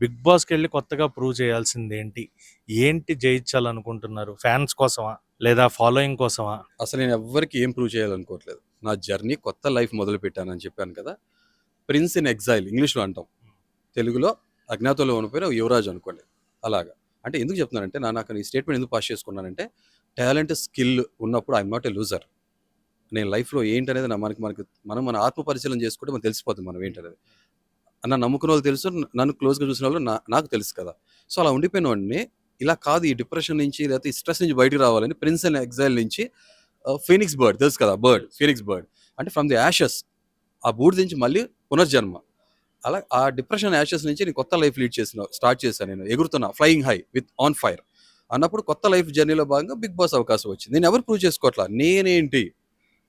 Big బాస్కి వెళ్ళి కొత్తగా ప్రూవ్ చేయాల్సింది ఏంటి ఏంటి జయించాలనుకుంటున్నారు? ఫ్యాన్స్ కోసమా? లేదా ఫాలోయింగ్ కోసమా? అసలు నేను ఎవ్వరికి ఏం ప్రూవ్ చేయాలనుకోవట్లేదు. నా జర్నీ కొత్త లైఫ్ మొదలు పెట్టానని చెప్పాను కదా? ప్రిన్స్ ఇన్ ఎగ్జైల్ ఇంగ్లీష్లో అంటాం. తెలుగులో అజ్ఞాతంలో ఉండిపోయిన యువరాజ్ అనుకోండి. అలాగా. అంటే ఎందుకు చెప్తున్నానంటే నా నాకు ఈ స్టేట్మెంట్ ఎందుకు పాస్ చేసుకున్నానంటే టాలెంట్ స్కిల్ ఉన్నప్పుడు ఐఎమ్ నాట్ ఏ లూజర్. నేను లైఫ్లో ఏంటనేది నా మనకి మనకి మనం మన ఆత్మ పరిశీలన చేసుకుంటే మనం తెలిసిపోతుంది మనం ఏంటనేది. అన్న నమ్ముకున్న వాళ్ళు తెలుసు నన్ను క్లోజ్గా చూసిన వాళ్ళు నా- నాకు తెలుసు కదా. సో అలా ఉండిపోయిన వాడిని ఇలా కాదు ఈ డిప్రెషన్ నుంచి లేకపోతే ఈ స్ట్రెస్ నుంచి బయటికి రావాలని ప్రిన్స్ అండ్ ఎగ్జైల్ నుంచి ఫీనిక్స్ బర్డ్ తెలుసు కదా బర్డ్ ఫీనిక్స్ బర్డ్. అంటే ఫ్రమ్ ది యాషెస్ ఆ బూడిద నుంచి మళ్ళీ పునర్జన్మ. అలా ఆ డిప్రెషన్ యాషెస్ నుంచి నేను కొత్త లైఫ్ లీడ్ చేసిన స్టార్ట్ చేశాను నేను ఎగురుతున్నా flying high with on fire. అన్నప్పుడు కొత్త లైఫ్ జర్నీలో భాగంగా బిగ్ బాస్ అవకాశం వచ్చింది. నేను ఎవరు ప్రూవ్ చేసుకోవట్లా? నేనేంటి?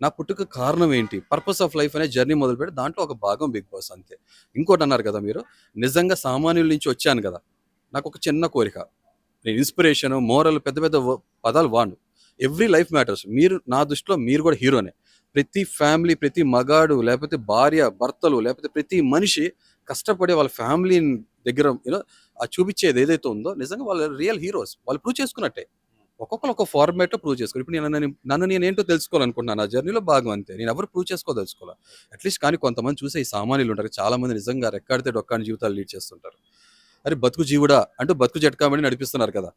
నా పుట్టుక కారణం ఏంటి? పర్పస్ ఆఫ్ లైఫ్ అనే జర్నీ మొదలుపెట్టి దాంట్లో ఒక భాగం బిగ్ బాస్ అంతే. ఇంకోటి అన్నారు కదా మీరు? నిజంగా సామాన్యుల నుంచి వచ్చాను కదా. నాకు ఒక చిన్న కోరిక. నేను ఇన్స్పిరేషన్ మోరల్ పెద్ద పెద్ద పదాలు వాడు ఎవ్రీ లైఫ్ మ్యాటర్స్ మీరు నా దృష్టిలో మీరు కూడా హీరోనే ప్రతి ఫ్యామిలీ ప్రతి మగాడు లేకపోతే భార్య భర్తలు లేకపోతే ప్రతి మనిషి కష్టపడే వాళ్ళ ఫ్యామిలీ దగ్గర యూనో ఆ చూపించేది ఏదైతే ఉందో నిజంగా వాళ్ళ రియల్ హీరోస్ వాళ్ళు ప్రూవ్ చేసుకున్నట్టే. ఒక్కొక్కరు ఒక ఫార్మాట్ ప్రూవ్ చేసుకోవాలి ఇప్పుడు నేను నన్ను- నేను ఏంటో తెలుసుకోవాలనుకుంటున్నాను. నా జర్నీలో భాగం అంతే. నేను ఎవరు ప్రూవ్ చేసుకోదలుచుకోవాలి అట్లీస్ట్ కానీ కొంతమంది చూసే ఈ సామాన్యులు ఉంటారు. చాలా మంది నిజంగా రెక్కాడితే డొక్కాని జీవితాలు లీడ్ చేస్తుంటారు. అరే బతుకు జీవుడా అంటూ బతుకు జట్కామని నడిపిస్తున్నారు కదా.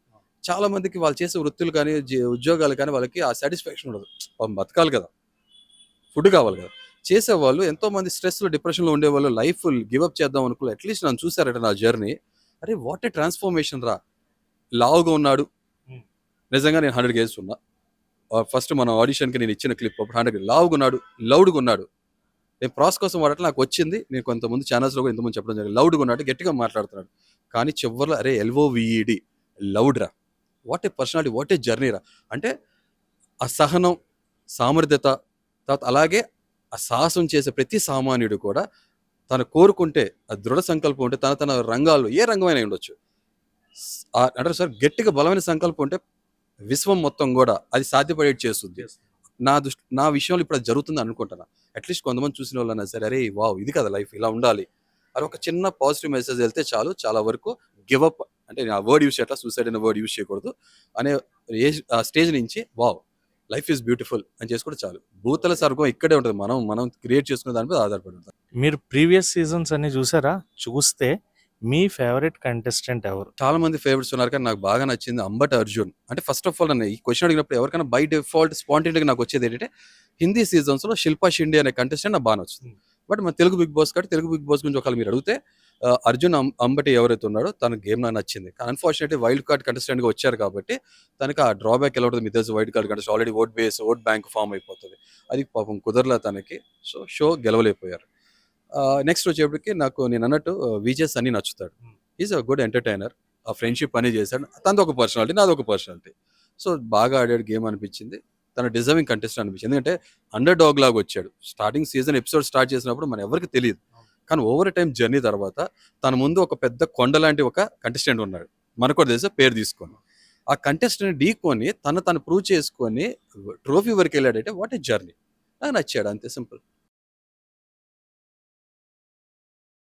చాలా మందికి వాళ్ళు చేసే వృత్తులు కానీ ఉద్యోగాలు కానీ వాళ్ళకి ఆ సాటిస్ఫాక్షన్ ఉండదు. బతకాలి కదా. ఫుడ్ కావాలి కదా. చేసేవాళ్ళు ఎంతో మంది స్ట్రెస్లో డిప్రెషన్లో ఉండేవాళ్ళు లైఫ్ గివప్ చేద్దాం అనుకోలేదు అట్లీస్ట్ నన్ను చూసారట నా జర్నీ అరే వాట్ ఏ ట్రాన్స్ఫర్మేషన్ రా. లావుగా ఉన్నాడు. నిజంగా నేను హండ్రెడ్ కేజెస్ ఉన్నా. ఫస్ట్ మన ఆడిషన్కి నేను ఇచ్చిన క్లిప్ అప్పుడు హండ్రెడ్ లావుగా ఉన్నాడు లౌడ్గా ఉన్నాడు. నేను ప్రాస్ కోసం వాడటం నాకు వచ్చింది. నేను కొంతమంది ఛానల్స్లో కూడా ఇంతమంది చెప్పడం జరిగింది. లౌడ్గా ఉన్నాడు గట్టిగా మాట్లాడుతున్నాడు. కానీ చివరిలో అరే ఎల్ఓవిఈడి లౌడ్ రా. What a personality what a journey రా. అంటే ఆ సహనం సామర్థ్యత తర్వాత అలాగే ఆ సాహసం చేసే ప్రతి సామాన్యుడు కూడా తను కోరుకుంటే ఆ దృఢ సంకల్పం ఉంటే తన తన రంగాల్లో ఏ రంగమైనా ఉండొచ్చు. అంటారు సార్ గట్టిగా బలమైన సంకల్పం ఉంటే విశ్వం మొత్తం కూడా అది సాధ్యపడేది చేస్తుంది. నా దృష్టి నా విషయంలో ఇప్పుడు అది జరుగుతుంది అనుకుంటున్నా అట్లీస్ట్ కొంతమంది చూసిన వాళ్ళన్నా సరే అరే వావ్ ఇది కదా లైఫ్ ఇలా ఉండాలి. అది ఒక చిన్న పాజిటివ్ మెసేజ్ వెళ్తే చాలు చాలా వరకు గివ్ అప్ అంటే ఆ వర్డ్ యూస్ చేయట్లా సూసైడ్ అనే వర్డ్ యూస్ చేయకూడదు. అనే ఏజ్ ఆ స్టేజ్ నుంచి వావ్ లైఫ్ ఈజ్ బ్యూటిఫుల్ అని చేసుకుంటే చాలు. భూతల సర్గం ఇక్కడే ఉంటుంది. మనం మనం క్రియేట్ చేసుకునే దాని మీద ఆధారపడి ఉంటుంది. మీరు ప్రీవియస్ సీజన్స్ అన్ని చూసారా? చూస్తే మీ ఫేవరెట్ కంటెస్టెంట్ ఎవరు? చాలా మంది ఫేవరెట్స్ ఉన్నారు కానీ నాకు బాగా నచ్చింది అంబట్ అర్జున్. అంటే ఫస్ట్ ఆఫ్ ఆల్ నన్ను ఈ క్వశ్చన్ అడిగినప్పుడు ఎవరికైనా బై డిఫాల్ట్ స్పాంటేనియస్గా నాకు వచ్చేది ఏంటంటే హిందీ సీజన్స్లో శిల్పా షిండే అనే కంటెస్టెంట్ నాకు బాగా నచ్చుతుంది బట్ మన తెలుగు బిగ్ బాస్ కాబట్టి తెలుగు బిగ్ బాస్ గురించి ఒకవేళ మీరు అడిగితే అర్జున్ అంబటి ఎవరైతే ఉన్నాడో తన గేమ్ నాకు నచ్చింది. కానీ అన్ఫార్చునేట్లీ వైల్డ్ కార్డ్ కంటెస్టెంట్గా వచ్చారు కాబట్టి తనకి ఆ డ్రాబ్యాక్ ఎలా ఉంటుంది మీ తెలుసు. Wild card contest already vote base vote bank form అయిపోతుంది. అది పాపం కుదరలా తనకి. So show గెలవలేకపోయారు. నెక్స్ట్ వచ్చేప్పటికి నాకు నేను అన్నట్టు విజయ్ సన్నీ నచ్చుతాడు. ఈజ్ అ గుడ్ ఎంటర్టైనర్ ఆ ఫ్రెండ్షిప్ పని చేశాడు. తనది ఒక పర్సనాలిటీ నాది ఒక పర్సనాలిటీ సో బాగా ఆడాడు గేమ్ అనిపించింది. తన డిజర్వింగ్ కంటెస్ట్ అనిపించింది. ఎందుకంటే అండర్ డాగ్ లాగా వచ్చాడు. స్టార్టింగ్ సీజన్ ఎపిసోడ్ స్టార్ట్ చేసినప్పుడు మన ఎవరికి తెలియదు. కానీ ఓవర్ టైం జర్నీ తర్వాత తన ముందు ఒక పెద్ద కొండ లాంటి ఒక కంటెస్టెంట్ ఉన్నాడు. మనకు కూడా తెలిసే పేరు తీసుకొని. ఆ కంటెస్టెంట్ ఢీకొని తను తను ప్రూవ్ చేసుకొని ట్రోఫీ వరకు వెళ్ళాడంటే వాట్ ఏ జర్నీ నాకు నచ్చాడు అంతే సింపుల్